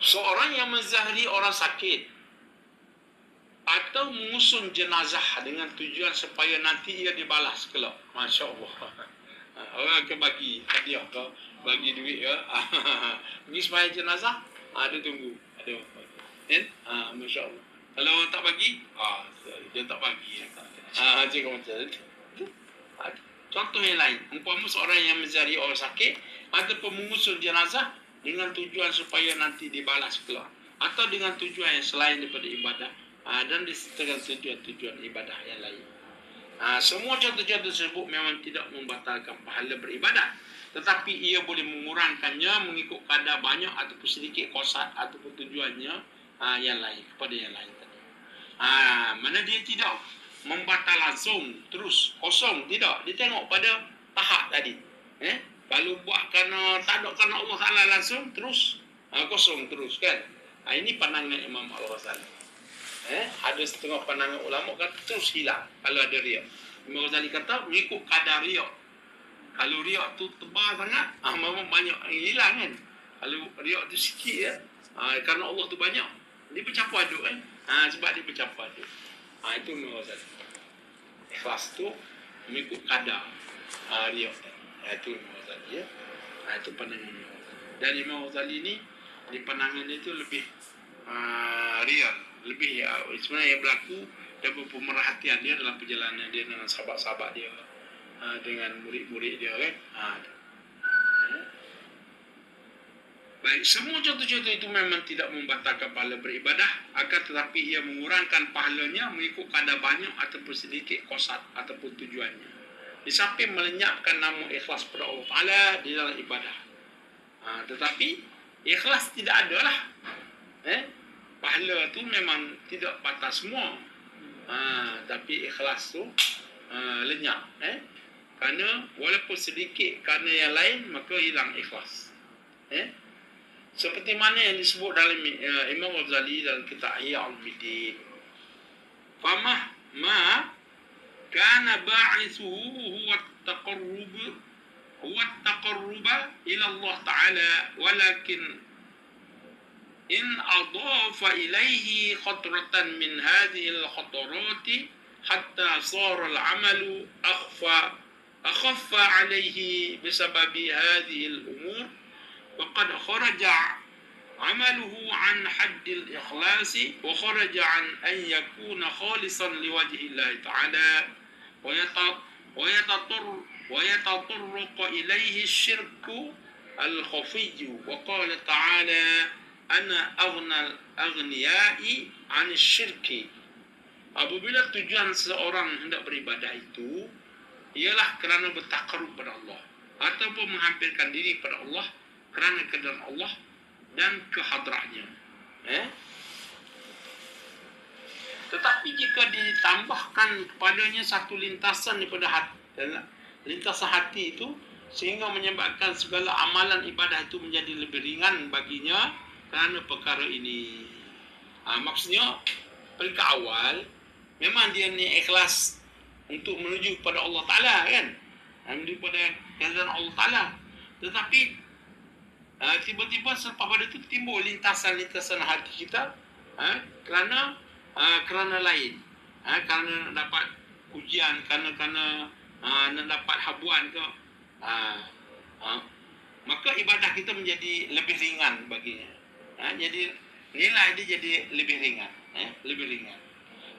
seorang yang menzahiri orang sakit atau mengusung jenazah dengan tujuan supaya nanti ia dibalas kelak. Masya Allah. Orang akan bagi hadiah ke, bagi duit ke. Pergi sembahyang jenazah, ada tunggu. Ada kan? Ha, Masya Allah. Kalau orang tak bagi, ah, dia tak bagi. Ah, macam macam. Contoh yang lain, umpama seorang yang mencari orang sakit ataupun mengusung jenazah dengan tujuan supaya nanti dibalas kelak atau dengan tujuan yang selain daripada ibadah. Ha, dan disertakan tujuan-tujuan ibadah yang lain. Ha, semua contoh-contoh tersebut memang tidak membatalkan pahala beribadah. Tetapi ia boleh mengurangkannya mengikut kadar banyak ataupun sedikit kosat ataupun tujuannya ha, yang lain kepada yang lain tadi. Mana dia tidak membatal langsung terus kosong tidak. Dia tengok pada tahap tadi eh kalau buat kerana tak ada kerana Allah Taala langsung terus ha, kosong terus kan? Ha, ini pandangan Imam Al-Ghazali eh ada setengah pandangan ulama kata terus hilang kalau ada riak. Imam Ghazali kata mengikut kadar riak. Kalau riak tu tebal sangat ah memang banyak yang hilang kan? Kalau riak tu sikit ya ha, kerana Allah tu banyak dia bercampur aduk kan? Ha, sebab dia bercampur aduk. Ha, itu Imam Ghazali. Ikhlas tu mengikut kadar ha, riak. Ha, itu Imam Ghazali ya. Ha, itu pandangan Imam Ghazali. Dan Imam Ghazali ni di pandangan dia tu lebih uh, real, lebih ya, sebenarnya yang berlaku dan pemerhatian dia dalam perjalanan dia dengan sahabat-sahabat dia uh, dengan murid-murid dia kan. Ha, Baik, semua contoh-contoh itu memang tidak membatalkan pahala beribadah akan tetapi ia mengurangkan pahalanya mengikut kadar banyak ataupun sedikit kosat ataupun tujuannya. Di samping melenyapkan nama ikhlas pada Allah Ta'ala di dalam ibadah. Ha, tetapi ikhlas tidak ada lah. Eh? Pahala tu memang tidak batas semua. Ha, tapi ikhlas tu ha, lenyap. Eh? Kerana walaupun sedikit kerana yang lain maka hilang ikhlas. Eh? seperti mana yang disebut dalam uh, Imam Ghazali dalam kitab Ihya Al-Bidin. Famah ma كان باعثه هو التقرب هو التقرب إلى الله تعالى. ولكن إن أضاف إليه خطرة من هذه الخطرات حتى صار العمل أخفى أخف عليه بسبب هذه الأمور. وقد خرج عمله عن حد الإخلاص وخرج عن أن يكون خالصا لوجه الله تعالى. ويتطرق إليه الشرك الخفي وقال تعالى أنا أغنى الأغنياء عن الشرك Apabila tujuan seorang hendak beribadah itu ialah kerana bertakarub pada Allah ataupun menghampirkan diri pada Allah kerana kedar Allah dan kehadratnya. Eh? Tetapi jika ditambahkan kepadanya satu lintasan daripada hati, lintasan hati itu sehingga menyebabkan segala amalan ibadah itu menjadi lebih ringan baginya kerana perkara ini. Ha, maksudnya peringkat awal memang dia ni ikhlas untuk menuju kepada Allah Taala kan? Menuju kepada kehadiran Allah Taala. Tetapi uh, tiba-tiba selepas pada itu timbul lintasan-lintasan hati kita uh, kerana uh, kerana lain uh, kerana dapat ujian kerana kerana uh, nak dapat habuan ke uh, uh, maka ibadah kita menjadi lebih ringan baginya uh, jadi nilai dia jadi lebih ringan uh, lebih ringan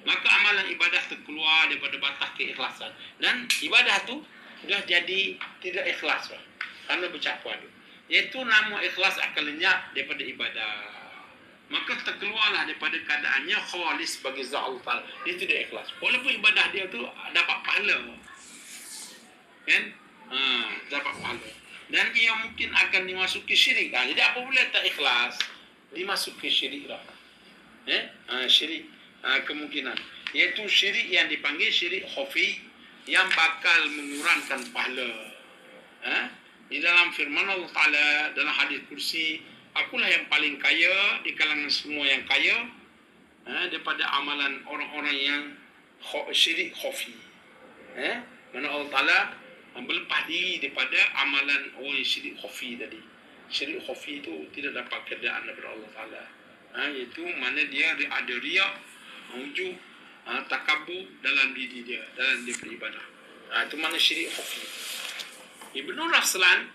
maka amalan ibadah terkeluar daripada batas keikhlasan dan ibadah tu sudah jadi tidak ikhlas lah. kerana bercampur aduk Iaitu nama ikhlas akan lenyap daripada ibadah. Maka terkeluarlah daripada keadaannya khalis bagi zat Allah Ta'ala. Dia tidak ikhlas. Walaupun ibadah dia tu dapat pahala. Kan? Ha, dapat pahala. Dan ia mungkin akan dimasuki syirik. Ha, jadi apa boleh tak ikhlas? Dimasuki syirik lah. Eh? Ha, syirik. Ha, kemungkinan. Iaitu syirik yang dipanggil syirik khafi yang bakal mengurangkan pahala. Ha? di dalam firman Allah Ta'ala dalam hadis kursi akulah yang paling kaya di kalangan semua yang kaya eh, daripada amalan orang-orang yang syirik khafi eh, mana Allah Ta'ala berlepas diri daripada amalan orang yang syirik khafi tadi syirik khafi itu tidak dapat keadaan daripada Allah Taala. Ha, iaitu mana dia ada riak, ujub, ha, takabur dalam diri dia, dalam dia beribadah. Ha, itu mana syirik khafi. Ibnu Raslan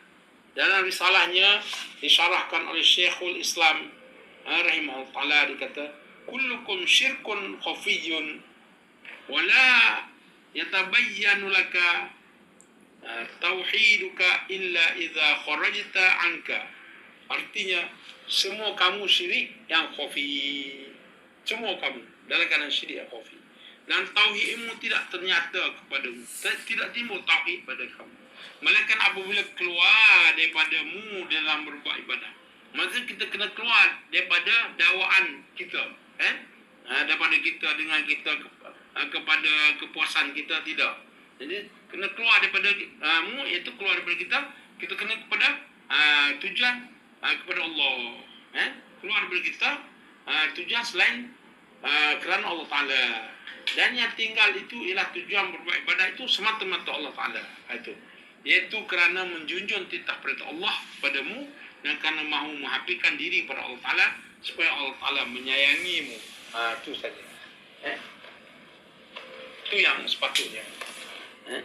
dalam risalahnya disyarahkan oleh Syekhul Islam ha, rahimahullah dikata kullukum syirkun khafiyyun wala yatabayyanu laka tauhiduka illa idza kharajta anka. Artinya semua kamu syirik yang khafi. Semua kamu dalam keadaan syirik yang khafi. Dan tauhidmu tidak ternyata kepadamu tidak timbul tauhid pada kamu melainkan apabila keluar daripadamu dalam berbuat ibadah. Maka kita kena keluar daripada dakwaan kita eh? Ha, daripada kita dengan kita kepada kepuasan kita tidak. Jadi kena keluar daripada uh, mu iaitu keluar daripada kita kita kena kepada uh, tujuan uh, kepada Allah eh? Keluar daripada kita uh, tujuan selain uh, kerana Allah Taala. Dan yang tinggal itu ialah tujuan berbuat ibadah itu semata-mata Allah Taala. Itu iaitu kerana menjunjung titah perintah Allah padamu dan kerana mahu menghapikan diri pada Allah Taala supaya Allah Taala menyayangimu uh, itu saja eh itu yang sepatutnya Eh?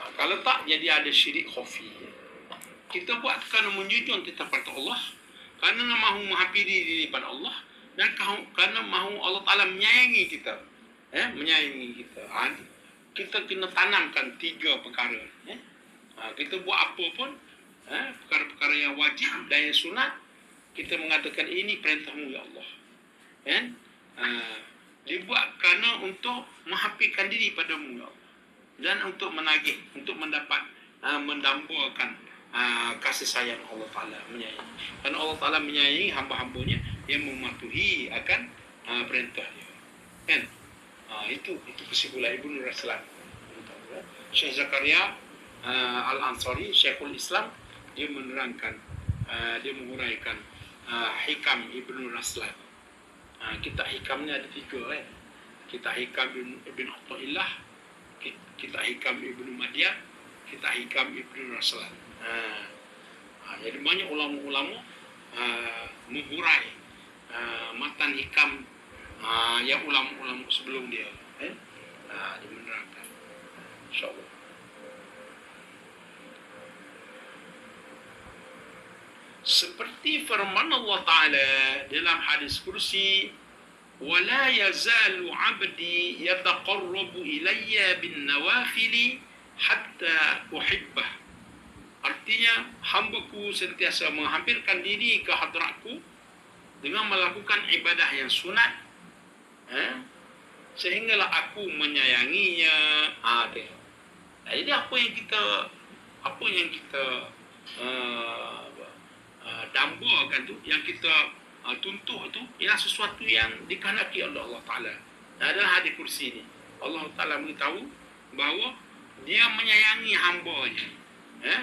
Ha, kalau tak jadi ada syirik khafi. Kita buat kerana menjunjung kita pada Allah, kerana mahu menghapiri diri pada Allah dan kerana mahu Allah Taala menyayangi kita. Eh, menyayangi kita. Ha, kita kena tanamkan tiga perkara. Eh? Ha, kita buat apa pun, eh, perkara-perkara yang wajib dan yang sunat, kita mengatakan ini perintahmu ya Allah. Eh? Ha, dibuat kerana untuk menghapirkan diri padamu ya Allah. Dan untuk menagih untuk mendapat uh, mendambakan uh, kasih sayang Allah Taala menyayangi. Dan Allah Taala menyayangi hamba-hambanya yang mematuhi akan uh, perintah dia. Kan? Uh, itu itu kesimpulan Ibnu Raslan. Syekh Zakaria uh, Al Ansari Syekhul Islam dia menerangkan uh, dia menguraikan uh, hikam Ibnu Raslan uh, kita hikamnya ada tiga kan kita hikam Ibn, Ibn Atta'illah kita hikam Ibnu Madiyah, kita hikam Ibnu Raslan. Ha. ha. jadi banyak ulama-ulama ha, menghurai ha, matan hikam ha, yang ulama-ulama sebelum dia. Eh? Ha, dia menerangkan. InsyaAllah. seperti firman Allah Taala dalam hadis kursi wala yazalu 'abdi yataqarrabu ilayya bin بالنوافل hatta uhibbah artinya hambaku sentiasa menghampirkan diri ke hadratku dengan melakukan ibadah yang sunat eh? sehinggalah aku menyayanginya ada ah, jadi apa yang kita apa yang kita uh, uh, dambakan tu, yang kita uh, tuntuh itu ialah sesuatu yang dikehendaki oleh Allah Taala. Dalam hadis kursi ini Allah Taala beritahu bahawa dia menyayangi hamba-Nya. Eh?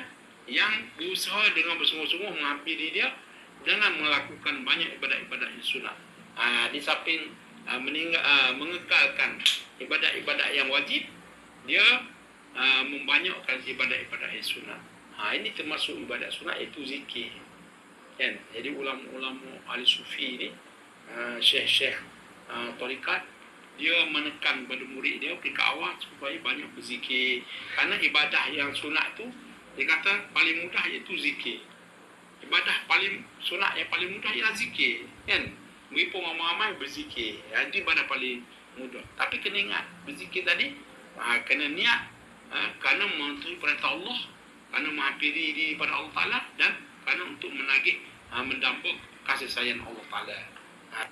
yang berusaha dengan bersungguh-sungguh menghampiri dia dengan melakukan banyak ibadat-ibadat yang sunat. Uh, di samping uh, uh, mengekalkan ibadat-ibadat yang wajib, dia uh, membanyakkan ibadat-ibadat yang sunat. Ha, ini termasuk ibadat sunat iaitu zikir kan? Jadi ulama-ulama ahli sufi ni uh, syekh-syekh uh, tarikat dia menekan pada murid dia peringkat awal supaya banyak berzikir. Kerana ibadah yang sunat tu dia kata paling mudah iaitu zikir. Ibadah paling sunat yang paling mudah ialah zikir kan? Mengipu ramai-ramai berzikir. Ya, itu ibadah paling mudah. Tapi kena ingat berzikir tadi uh, kena niat uh, kerana mematuhi perintah Allah kerana menghampiri diri pada Allah Ta'ala dan kerana untuk menagih ha, mendambut kasih sayang Allah Taala. Ha.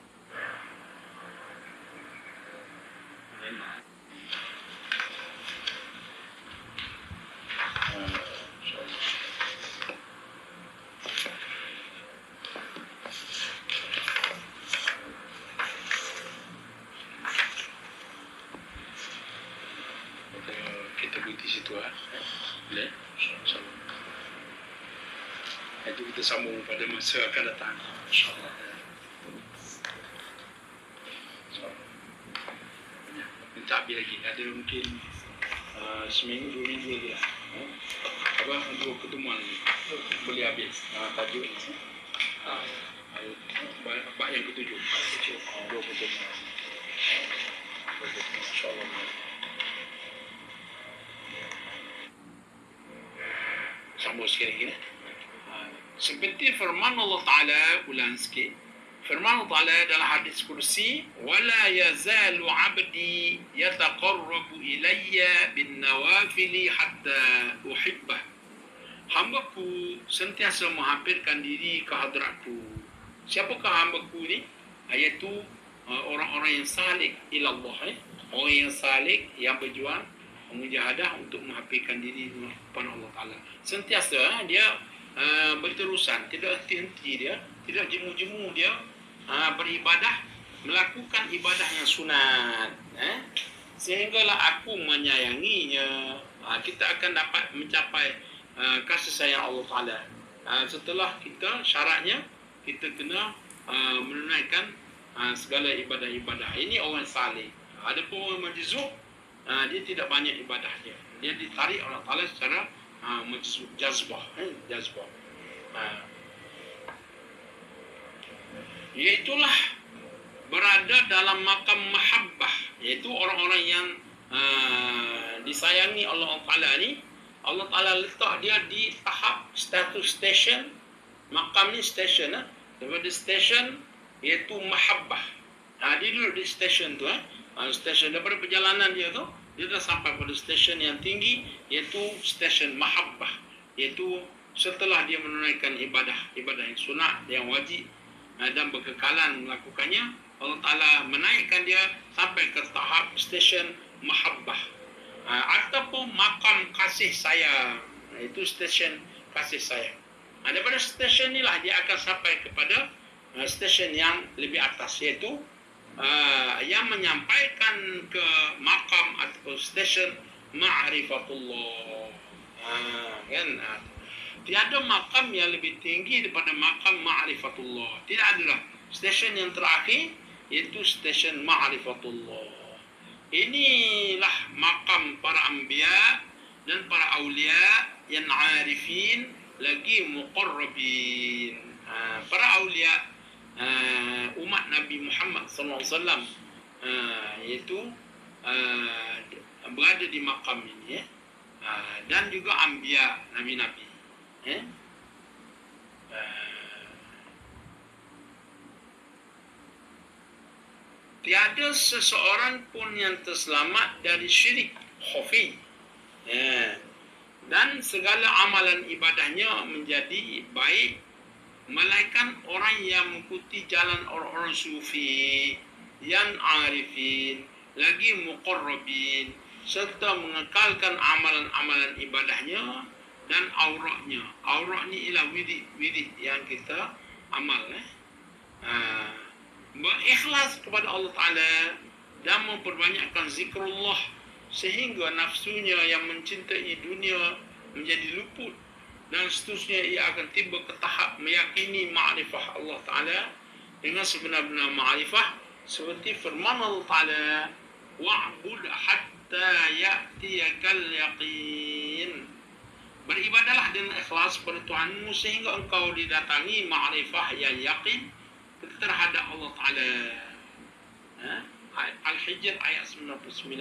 Kita berhenti situ ah. Boleh? Itu kita sambung pada masa akan datang. InsyaAllah. Minta habis lagi. Ada mungkin uh, seminggu, dua minggu lagi lah. Ha? Apa dua pertemuan ni boleh habis ha, tajuk ni. Ha. Bab bab yang ketujuh. Dua pertemuan. InsyaAllah. Sambung sekali lagi. eh. Seperti firman Allah Ta'ala ulang sikit. Firman Allah Ta'ala dalam hadis kursi wala yazalu 'abdi yataqarrabu ilayya bin nawafili hatta uhibbah. Hambaku sentiasa menghampirkan diri ke hadratku. Siapakah hambaku ni? Iaitu uh, orang-orang yang salik ila. Eh? Orang yang salik yang berjuang mujahadah untuk menghampirkan diri kepada Allah Ta'ala. Sentiasa eh, dia uh, berterusan, tidak henti-henti dia, tidak jemu-jemu dia uh, beribadah, melakukan ibadah yang sunat. Eh? Sehinggalah aku menyayanginya. Uh, kita akan dapat mencapai uh, kasih sayang Allah Ta'ala. Uh, setelah kita syaratnya, kita kena uh, menunaikan uh, segala ibadah-ibadah. Ini orang salih. Ada pun orang majzub, uh, dia tidak banyak ibadah dia. Dia ditarik Allah Ta'ala secara majzub, jazbah. Eh? Jazbah. Iaitulah berada dalam makam mahabbah. Iaitu orang-orang yang uh, disayangi Allah Ta'ala ni. Allah Ta'ala letak dia di tahap status station. Makam ni station. Eh? Daripada station iaitu mahabbah. Ha, dia duduk di station tu. Eh? Ha, station daripada perjalanan dia tu. Dia dah sampai pada station yang tinggi iaitu station mahabbah. Iaitu setelah dia menunaikan ibadah. Ibadah yang sunat, yang wajib uh, dan berkekalan melakukannya Allah Ta'ala menaikkan dia sampai ke tahap stesen mahabbah uh, ataupun makam kasih sayang uh, itu stesen kasih sayang daripada stesen inilah dia akan sampai kepada stesen yang lebih atas iaitu uh, yang menyampaikan ke makam atau stesen ma'rifatullah uh, kan uh, Tiada makam yang lebih tinggi daripada makam ma'rifatullah. Tidak adalah. Stesen yang terakhir iaitu stesen ma'rifatullah. Inilah makam para anbiya dan para awliya yang arifin lagi muqarrabin. Ha, para awliya uh, umat Nabi Muhammad wasallam uh, iaitu uh, berada di makam ini ya. Uh, dan juga anbiya nabi-nabi eh? Uh, tiada seseorang pun yang terselamat dari syirik khafi eh. dan segala amalan ibadahnya menjadi baik melainkan orang yang mengikuti jalan orang-orang sufi yang arifin lagi muqarrabin serta mengekalkan amalan-amalan ibadahnya dan auratnya. Aurat ni ialah wirid-wirid yang kita amal. Eh? Ha, berikhlas kepada Allah Ta'ala dan memperbanyakkan zikrullah sehingga nafsunya yang mencintai dunia menjadi luput dan seterusnya ia akan tiba ke tahap meyakini ma'rifah Allah Ta'ala dengan sebenar-benar ma'rifah seperti firman Allah Ta'ala wa'bud hatta ya'tiyakal yaqin beribadahlah dengan ikhlas kepada Tuhanmu sehingga engkau didatangi ma'rifah yang yakin terhadap Allah Ta'ala. Ha? Al-Hijr ayat 99.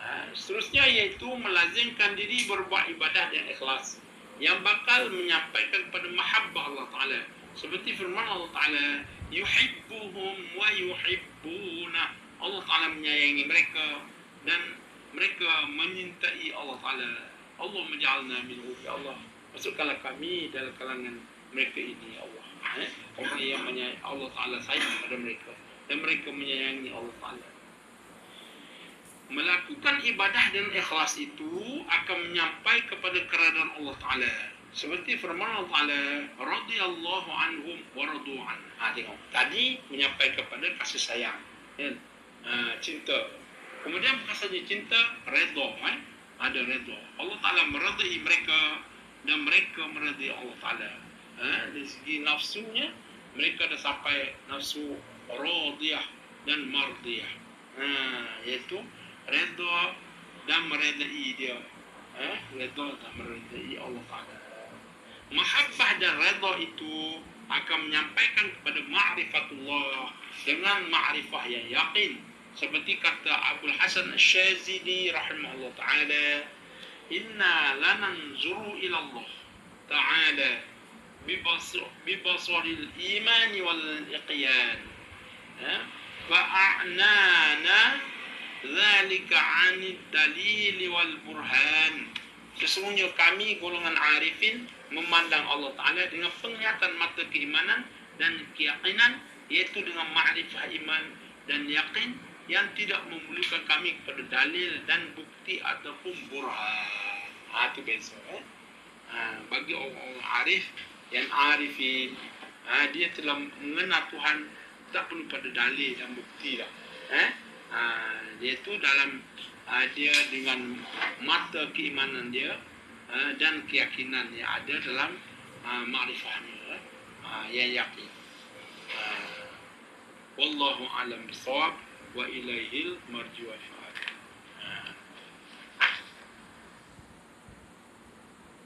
Ha? Seterusnya iaitu melazimkan diri berbuat ibadah yang ikhlas yang bakal menyampaikan kepada mahabbah Allah Ta'ala. Seperti firman Allah Ta'ala, yuhibbuhum wa yuhibbuna. Allah Ta'ala menyayangi mereka dan mereka menyintai Allah Ta'ala. Allah menjalna minhu ya Allah masukkanlah kami dalam kalangan mereka ini ya Allah eh? orang yang menyayangi Allah Taala sayang pada mereka dan mereka menyayangi Allah Taala melakukan ibadah dan ikhlas itu akan menyampai kepada keradaan Allah Taala seperti firman Allah Taala radhiyallahu anhum wa radu an ha tengok tadi menyampai kepada kasih sayang kan ha, cinta kemudian bukan cinta redha kan ada redha. Allah Ta'ala meredai mereka dan mereka meredai Allah Ta'ala. Ha? Dari segi nafsunya, mereka dah sampai nafsu radiyah dan mardiyah. Ha? Iaitu redha dan meredai dia. Eh, redha dan meridai Allah Taala. Mahabbah dan redha itu akan menyampaikan kepada ma'rifatullah dengan ma'rifah yang yakin seperti kata Abu Hasan Asy-Syazili rahimahullah taala inna lananzuru ila Allah taala bibasaril iman wal iqyan fa'anana dhalika 'anid dalil wal burhan sesungguhnya kami golongan arifin memandang Allah Ta'ala dengan penglihatan mata keimanan dan keyakinan iaitu dengan ma'rifah iman dan yakin yang tidak memerlukan kami kepada dalil dan bukti ataupun burhan. Ha, itu beza. Eh? Ha, bagi orang-orang arif yang arifi, ha, dia telah mengenal Tuhan tak perlu pada dalil dan bukti lah. Eh? Ha, dia tu dalam ha, dia dengan mata keimanan dia ha, dan keyakinan yang ada dalam ha, makrifahnya ha, yang yakin. Ha, wallahu alam bisawab wa ilaihil marju wa